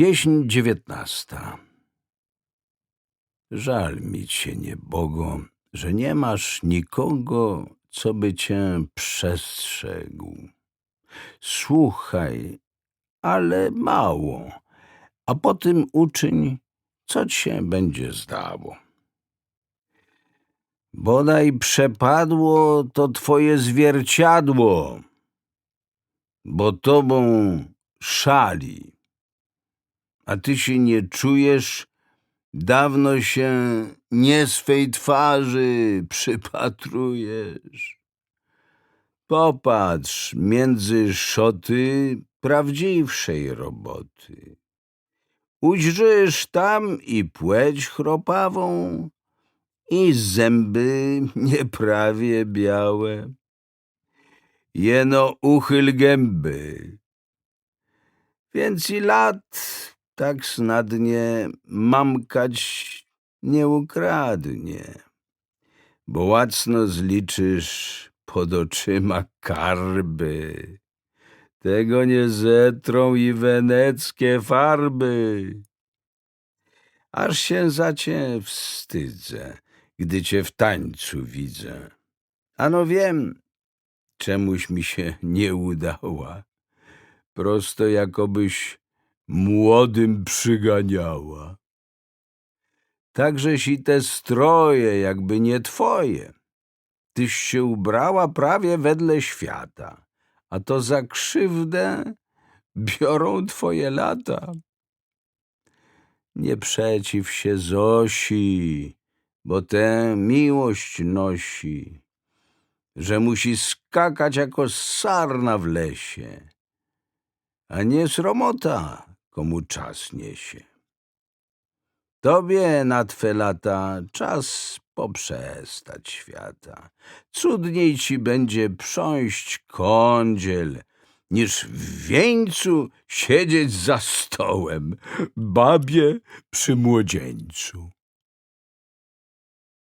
Pieśń dziewiętnasta. Żal mi cię, niebogo, że nie masz nikogo, co by cię przestrzegł. Słuchaj, ale mało, a potem uczyń, co ci się będzie zdało. Bodaj przepadło to twoje zwierciadło, bo tobą szali, a ty się nie czujesz, dawno się nie swej twarzy przypatrujesz. Popatrz między szoty prawdziwszej roboty. Ujrzysz tam i płeć chropawą, i zęby nieprawie białe. Jeno uchyl gęby. Więc i lat tak snadnie mamkać nie ukradnie, bo łacno zliczysz pod oczyma karby. Tego nie zetrą i weneckie farby. Aż się za cię wstydzę, gdy cię w tańcu widzę. Ano wiem, czemuś mi się nie udała. Prosto jakobyś młodym przyganiała. Takżeś i te stroje jakby nie twoje. Tyś się ubrała prawie wedle świata, a to za krzywdę biorą twoje lata. Nie przeciw się Zosi, bo tę miłość nosi, że musi skakać jako sarna w lesie, a nie sromota, komu czas niesie. Tobie na twe lata czas poprzestać świata. Cudniej ci będzie prząść kądziel, niż w wieńcu siedzieć za stołem, babie przy młodzieńcu.